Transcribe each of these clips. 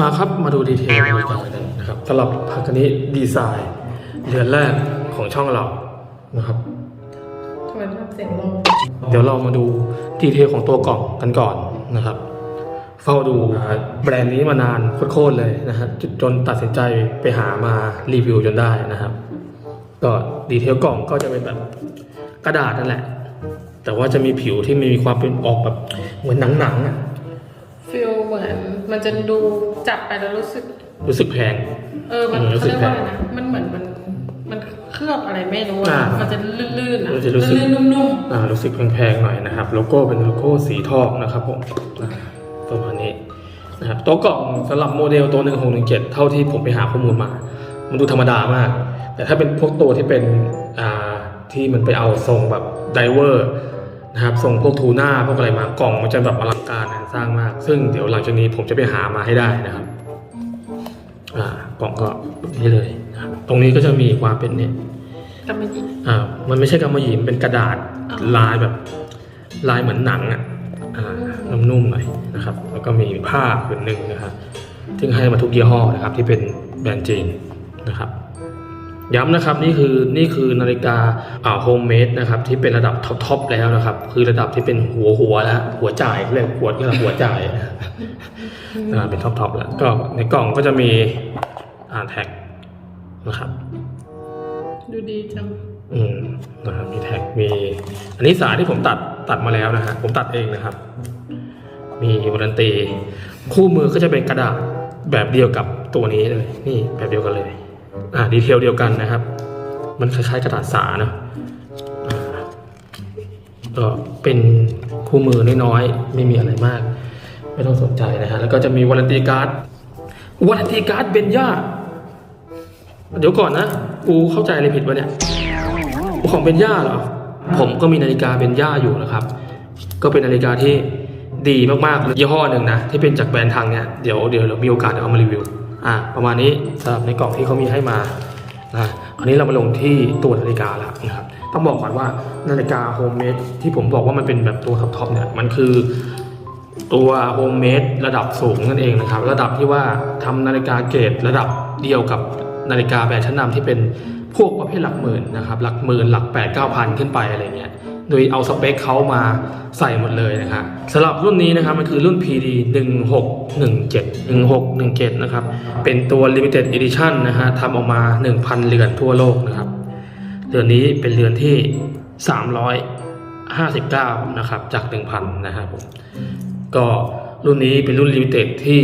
มาครับมาดูดีเทลนาฬิกากันนะครับสำหรับพาคันนี้ดีไซน์เรือนแรกของช่องเรานะครับทำไมชอบเสียงลมเดี๋ยวเรามาดูดีเทลของตัวกล่องกันก่อนนะครับ เฝ้าดูแบรนด์นี้มานานโคตรๆเลยนะฮะจนจนตัดสินใจไปหามารีวิวจนได้นะครับ ก็ดีเทลกล่องก็จะเป็นแบบกระดาษนั่นแหละ แต่ว่าจะมีผิวที่มีความเป็นออกแบบเหมือนหนังๆอะฟิล เหมือน มันจะดูจับไปแล้วรู้สึก รู้สึกแพง เออ มันอืมรู้เขาสึกเรียกว่าอะไรแปลนะกมันเหมือนมันมันเคลือบอะไรไม่รู้อ่าอะมันจะลื่นๆอะมันจะรู้สึกลื่นๆนุ่มอ่ารู้สึกแพงๆหน่อยนะครับ โลโก้เป็นโลโก้สีทองนะครับผมอ่าประมาณนี้นะครับตัวกล่องสำหรับโมเดลตัว1617เท่าที่ผมไปหาข้อมูลมา มันดูธรรมดามาก แต่ถ้าเป็นพวกตัวที่เป็นอ่าที่มันไปเอาทรงแบบไดเวอร์ นะครับทรงพวกทูน่าพวกอะไรมากล่องมันจะแบบอลังการงานสร้างมาก ซึ่งเดี๋ยวหลังจากนี้ผมจะไปหามาให้ได้นะครับอ่ากล่องก็แบบนี้เลยนะครับตรงนี้ก็จะมีความเป็นเนี่ยๆกำมะหยี่อ่ามันไม่ใช่กำมะหยี่มันเป็นกระดาษอ๋อลายแบบ ลายเหมือนหนังอะอ่านุ่มๆหน่อยนะครับ แล้วก็มีผ้าผืนหนึ่งนะครับซึ่งให้มาทุกยี่ห้อนะครับ ที่เป็นแบรนด์จีนนะครับ ย้ำนะครับนี่คือนี่คือนาฬิกาอ่าโฮมเมดนะครับที่เป็นระดับท็อปๆแล้วนะครับ คือระดับที่เป็นหัวหัวแล้วหัวจ่ายเขาเรียกหัวที่เราหัวจ่ายอ่าเป็นท็อปๆแล้วก็ในกล่องก็จะมีอ่าแท็กนะครับ ดูดีจังอืมนะครับมีแท็กมี อันนี้สายที่ผมตัดตัดมาแล้วนะฮะผมตัดเองนะครับ มีวารันตี คู่มือก็จะเป็นกระดาษแบบเดียวกับตัวนี้เลย นี่แบบเดียวกันเลย อ่าดีเทลเดียวกันนะครับ มันคล้ายๆกระดาษสาเนอะก็เป็นคู่มือน้อยๆไม่มีอะไรมาก ไม่ต้องสนใจนะฮะแล้วก็จะมีวารันตีการ์ดวารันตีการ์ดเบนย่าเดี๋ยวก่อนนะกูเข้าใจอะไรผิดวะเนี่ยของเบนย่าเหรอผมก็มีนาฬิกาเบนย่าอยู่นะครับ ก็เป็นนาฬิกาที่ดีมากๆยี่ห้อหนึ่งนะ ที่เป็นจากแบรนด์ทางเนี้ยเดี๋ยวเดี๋ยวเรามีโอกาสเดี๋ยวเอามารีวิว อะประมาณนี้สำหรับในกล่องที่เขามีให้มานะคราวนี้เรามาลงที่ตัวนาฬิกาแล้วนะครับต้องบอกก่อนว่านาฬิกาโฮมเมดที่ผมบอกว่ามันเป็นแบบตัวท็อปๆเนี่ยมันคือตัวโฮมเมดระดับสูงนั่นเองนะครับ ระดับที่ว่าทำนาฬิกาเกรดระดับเดียวกับนาฬิกาแบรนด์ชั้นนำที่เป็นพวกประเภทหลักหมื่นนะครับหลักหมื่นหลัก8ปดเก้าพันขึ้นไปอะไรเงี้ย โดยเอาสเปคเขามาใส่หมดเลยนะครับสำหรับรุ่นนี้นะครับมันคือรุ่น PD 1617 1617นะครับเป็นตัว Limited Edition นะฮะทำออกมา 1,000เรือนทั่วโลกนะครับเรือนนี้เป็นเรือนที่ 359 นะครับจาก 1,000 นะครับผมก็รุ่นนี้เป็นรุ่นลิมิเต็ดที่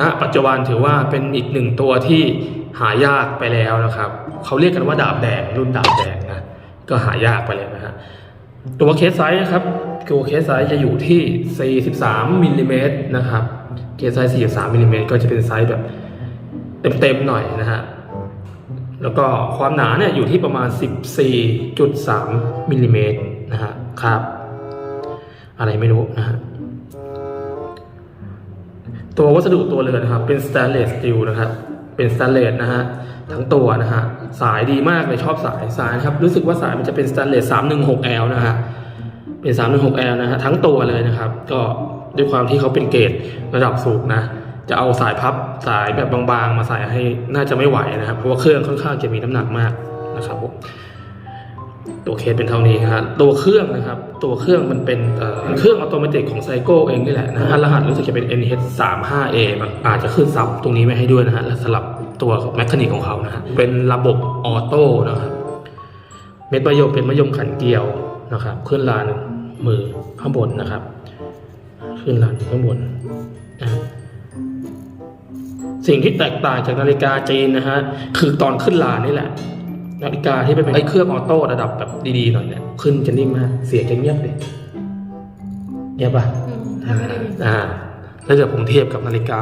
ณปัจจุบันถือว่าเป็นอีกหนึ่งตัวที่หายากไปแล้วนะครับเขาเรียกกันว่าดาบแดงรุ่นดาบแดงนะก็หายากไปแล้วนะฮะ ตัวเคสไซส์นะครับตัวเคสไซส์จะอยู่ที่ 43มิลลิเมตรนะครับ เคสไซส์ 43มิลลิเมตรก็จะเป็นไซส์แบบเต็มๆหน่อยนะฮะ แล้วก็ความหนาเนี่ยอยู่ที่ประมาณ 14.3มิลลิเมตรนะฮะครับ อะไรไม่รู้นะฮะ ตัววัสดุตัวเรือนนะครับ เป็นสแตนเลสสตีลนะครับ เป็นสแตนเลสนะฮะทั้งตัวนะฮะสายดีมากเลยชอบสายสายครับรู้สึกว่าสายมันจะเป็นสแตนเลส 316L นะฮะเป็น 316L นะฮะทั้งตัวเลยนะครับ ก็ด้วยความที่เขาเป็นเกรดระดับสูงนะจะเอาสายพับสายแบบบางๆ มาใส่ให้น่าจะไม่ไหวนะครับ เพราะว่าเครื่องค่อนข้างจะมีน้ำหนักมากนะครับผม ตัวเคสเป็นเท่านี้ฮะตัวเครื่องนะครับ ตัวเครื่องมันเป็นเเครื่องอัตโนมัติของไซโก้เองนี่แหละนะฮะรหัสรู้สึกจะเป็น NH 3 5 A อาจจะขึ้นซับตรงนี้ไม่ให้ด้วยนะฮะและสลับตัวแมคานิกของเขานะฮะเป็นระบบออโต้นะครับเม็ดมะยมเป็นมะยมขันเกลียวนะครับขึ้นลานมือข้างบนนะครับ ขึ้นลานข้างบนสิ่งที่แตกต่างจากนาฬิกาจีนนะฮะคือตอนขึ้นลานนี่แหละ นาฬิกาที่เป็นไอ้เครื่องออโต้ระดับแบบดีๆหน่อยเนี่ยขึ้นจะนิ่มมาก เสียงจะเงียบเลยเงียบป่ะอืมถ้าไม่ได้ยินอ่าแล้วเดี๋ยวผมเทียบกับนาฬิกา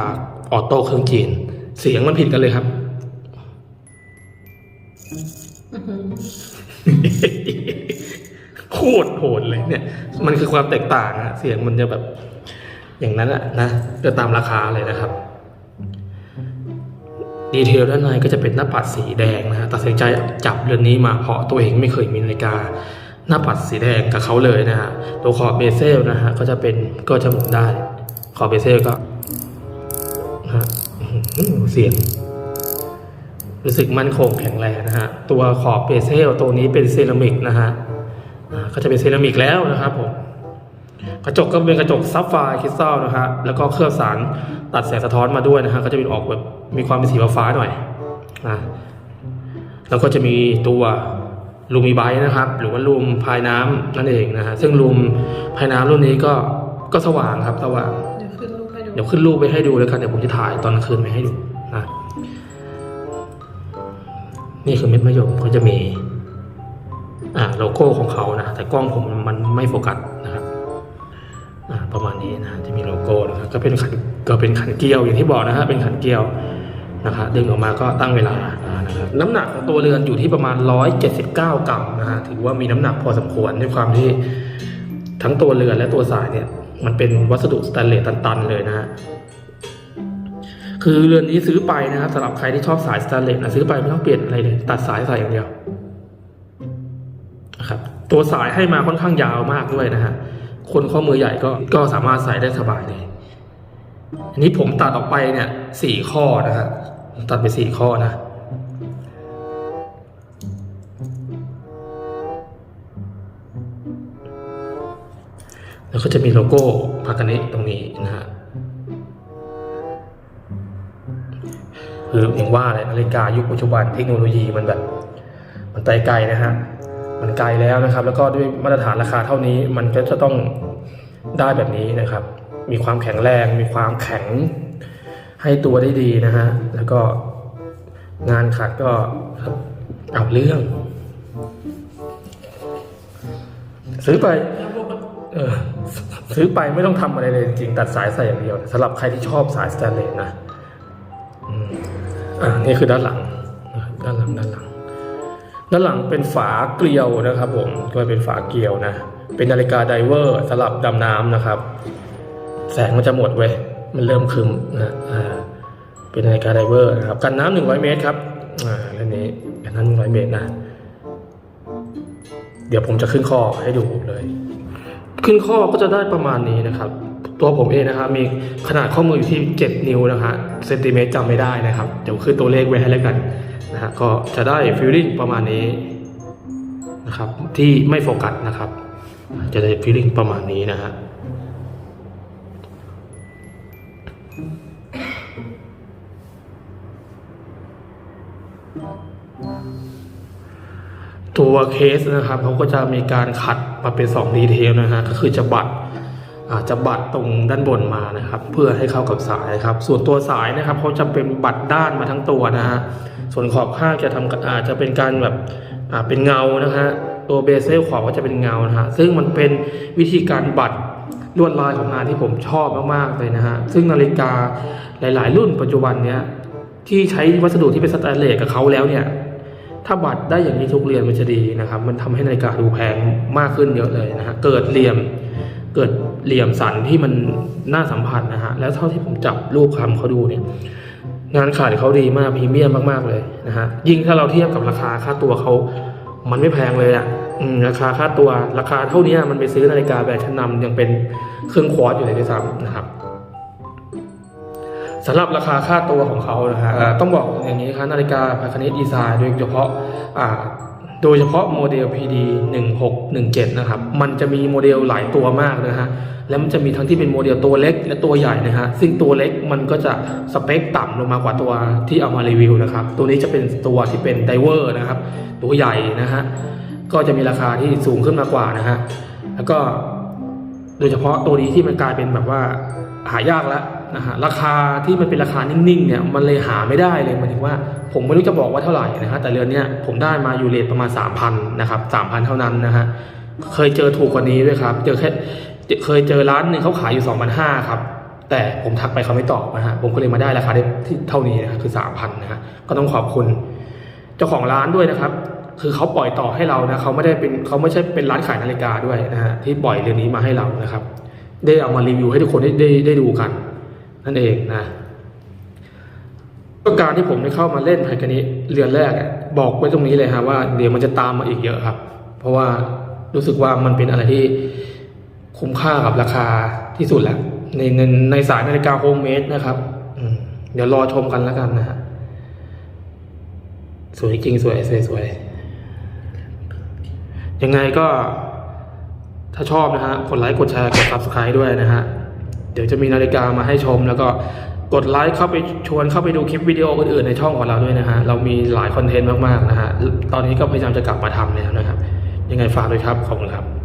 ออโต้เครื่องจีน เสียงมันผิดกันเลยครับอื้อหือโคตรโหดเลยเนี่ย มันคือความแตกต่างอะเสียงมันจะแบบ อย่างนั้นอะนะก็ตามราคาเลยนะครับ ดีเทลด้านในก็จะเป็นหน้าปัดสีแดงนะฮะตัดสินใจจับเรือนนี้มาเพราะตัวเองไม่เคยมีนาฬิกา หน้าปัดสีแดงกับเขาเลยนะฮะตัวขอบเบเซลนะฮะก็จะเป็นก็จะหมุนได้ ขอบเบเซลก็ฮะเสียงรู้สึกมั่นคงแข็งแรงนะฮะตัวขอบเบเซลตัวนี้เป็นเซรามิกนะฮะก็จะเป็นเซรามิกแล้วนะครับผมกระจกก็เป็นกระจกซับไฟคริสตัลนะฮะแล้วก็เคลือบสารตัดแสงสะท้อนมาด้วยนะฮะก็จะเป็นออกแบบ มีความเป็นสีฟ้าๆหน่อยนะแล้วก็จะมีตัวลูมีไบนะครับ หรือว่าลูมพายน้ำนั่นเองนะฮะซึ่งลูมพายน้ำรุ่นนี้ก็ก็สว่างครับสว่างเดี๋ยวขึ้นรูปให้ดูเดี๋ยวขึ้นรูปไปให้ดูแล้วกันเดี๋ยวผมจะถ่ายตอนกลางคืนไปให้ดูนะนี่คือเม็ดมะยมก็จะมีอ่าโลโก้ของเขานะแต่กล้องผมมันไม่โฟกัสนะครับอ่าประมาณนี้นะจะมีโลโก้นะครับก็เป็นขันก็เป็นขันเกลียวอย่างที่บอกนะฮะเป็นขันเกลียว นะครับดึงออกมาก็ตั้งเวลานะครับน้ำหนักของตัวเรือนอยู่ที่ประมาณ 179 กรัมนะฮะถือว่ามีน้ำหนักพอสมควรด้วยความที่ทั้งตัวเรือนและตัวสายเนี่ย มันเป็นวัสดุสแตนเลสตัน ๆ เลยนะฮะคือเรือนนี้ซื้อไปนะครับสำหรับใครที่ชอบสายสแตนเลสนะซื้อไปไม่ต้องเปลี่ยนอะไรเลย ตัดสายใส่อย่างเดียวนะครับตัวสายให้มาค่อนข้างยาวมากด้วยนะฮะคนข้อมือใหญ่ก็ก็สามารถใส่ได้สบายเลย อันนี้ผมตัดออกไปเนี่ยสี่ข้อนะฮะผมตัดไปสี่ข้อนะ แล้วก็จะมีโลโก้พากานิตรงนี้นะฮะคืออย่างว่าเลยนาฬิกายุคปัจจุบันเทคโนโลยีมันแบบ มันไปไกลนะฮะ มันไกลแล้วนะครับ แล้วก็ด้วยมาตรฐานราคาเท่านี้มันก็จะต้องได้แบบนี้นะครับ มีความแข็งแรง มีความแข็งให้ตัวได้ดีนะฮะ แล้วก็งานขัดก็เอาเรื่อง ซื้อไปเออซื้อไปไม่ต้องทำอะไรเลยจริงตัดสายใส่อย่างเดียวสำหรับใครที่ชอบสายสแตนเลสนะอ่านี่คือด้านหลัง ด้านหลังด้านหลัง ด้านหลังเป็นฝาเกลียวนะครับผมก็เป็นฝาเกลียวนะ เป็นนาฬิกาไดเวอร์สำหรับดำน้ำนะครับ แสงมันจะหมดเว้ยมันเริ่มคึมนะอ่าเป็นนาฬิกาไดเวอร์นะครับกันน้ำหนึ่งร้อยเมตรครับอ่าเรื่องนี้กันน้ำหนึ่งร้อยเมตรนะเดี๋ยวผมจะขึ้นข้อให้ดูเลย ขึ้นข้อก็จะได้ประมาณนี้นะครับ ตัวผมเองนะครับมีขนาดข้อมืออยู่ที่ 7 นิ้วนะฮะเซนติเมตรจำไม่ได้นะครับ เดี๋ยวขึ้นตัวเลขไว้ให้แล้วกันนะฮะก็จะได้ฟิลลิ่งประมาณนี้นะครับที่ไม่โฟกัสนะครับ จะได้ฟิลลิ่งประมาณนี้นะฮะ ตัวเคสนะครับเขาก็จะมีการขัดมาเป็น2ดีเทลนะฮะก็คือจะบัดอาจจะบัดตรงด้านบนมานะครับ เพื่อให้เข้ากับสายครับ ส่วนตัวสายนะครับเขาจะเป็นบัดด้านมาทั้งตัวนะฮะส่วนขอบข้างจะทำอาจจะเป็นการแบบเป็นเงานะฮะ ตัวเบเซลขอบก็จะเป็นเงานะฮะซึ่งมันเป็นวิธีการบัดลวดลายของงานที่ผมชอบมาก ๆ เลยนะฮะ ซึ่งนาฬิกาหลาย ๆ รุ่นปัจจุบันเนี้ยที่ใช้วัสดุที่เป็นสแตนเลสกับเขาแล้วเนี่ย ถ้าบัตรได้อย่างนี้ทุกเรียนมันจะดีนะครับ มันทำให้นาฬิกาดูแพงมากขึ้นเยอะเลยนะฮะ เกิดเหลี่ยม เกิดเหลี่ยมสันที่มันน่าสัมผัสนะฮะ แล้วเท่าที่ผมจับรูปคำเขาดูเนี่ย งานขายเขาดีมากพรีเมียมมาก ๆ เลยนะฮะ ยิ่งถ้าเราเทียบกับราคาค่าตัวเขา มันไม่แพงเลยอะ่ะ ราคาค่าตัวราคาเท่านี้มันไปซื้อนาฬิกาแบรนด์ชั้นนำยังเป็นเครื่องควอตอยู่เลยด้วยซ้ำนะครับสำหรับราคาค่าตัวของเขานะฮะต้องบอกอย่างนี้ครับนาฬิกาพาคานิดีไซน์โดยเฉพาะโดยเฉพาะโมเดล PD 1617 นะครับ มันจะมีโมเดลหลายตัวมากนะฮะ แล้วมันจะมีทั้งที่เป็นโมเดลตัวเล็กและตัวใหญ่นะฮะ ซึ่งตัวเล็กมันก็จะสเปคต่ำลงมากว่าตัวที่เอามารีวิวนะครับ ตัวนี้จะเป็นตัวที่เป็นไดเวอร์นะครับ ตัวใหญ่นะฮะ ก็จะมีราคาที่สูงขึ้นมากว่านะฮะ แล้วก็โดยเฉพาะตัวนี้ที่มันกลายเป็นแบบว่าหายากแล้วนะฮะ ราคาที่มันเป็นราคานิ่งๆเนี่ยมันเลยหาไม่ได้เลยหมายถึงว่า ผมไม่รู้จะบอกว่าเท่าไหร่นะฮะ แต่เรือนเนี้ยผมได้มาอยู่เลทประมาณ 3,000นะครับ3,000 เท่านั้นนะฮะ เคยเจอถูกกว่านี้ด้วยครับ เจอแค่เคยเจอร้านหนึ่งเขาขายอยู่2,500ครับแต่ผมทักไปเขาไม่ตอบนะฮะ ผมก็เลยมาได้ราคาได้ที่เท่านี้นะคือ3,000นะฮะ ก็ต้องขอบคุณ เจ้าของร้านด้วยนะครับ คือเขาปล่อยต่อให้เรานะเขาไม่ได้เป็นเขาไม่ใช่เป็นร้านขายนาฬิกาด้วยนะฮะที่ปล่อยเรื่อนนี้มาให้เรานะครับ ได้เอามารีวิวให้ทุกคนได้ได้ได้ดูกัน นั่นเองนะก็การที่ผมได้เข้ามาเล่นไพกันนี้เรือนแรกอะบอกไว้ตรงนี้เลยฮะว่าเดี๋ยวมันจะตามมาอีกเยอะครับ เพราะว่ารู้สึกว่ามันเป็นอะไรที่คุ้มค่ากับราคาที่สุดแล้วในในในสายนาฬิกาโฮมเมดนะครับเดี๋ยวรอชมกันแล้วกันนะฮะสวยจริงสวยสวยสวย ยังไงก็ถ้าชอบนะฮะกดไลค์กดแชร์กด subscribe ด้วยนะฮะเดี๋ยวจะมีนาฬิกามาให้ชม แล้วก็กดไลค์เข้าไปชวนเข้าไปดูคลิปวิดีโออื่นๆในช่องของเราด้วยนะฮะเรามีหลายคอนเทนต์มากๆนะฮะตอนนี้ก็พยายามจะกลับมาทำแล้วนะครับยังไงฝากด้วยครับขอบคุณครับ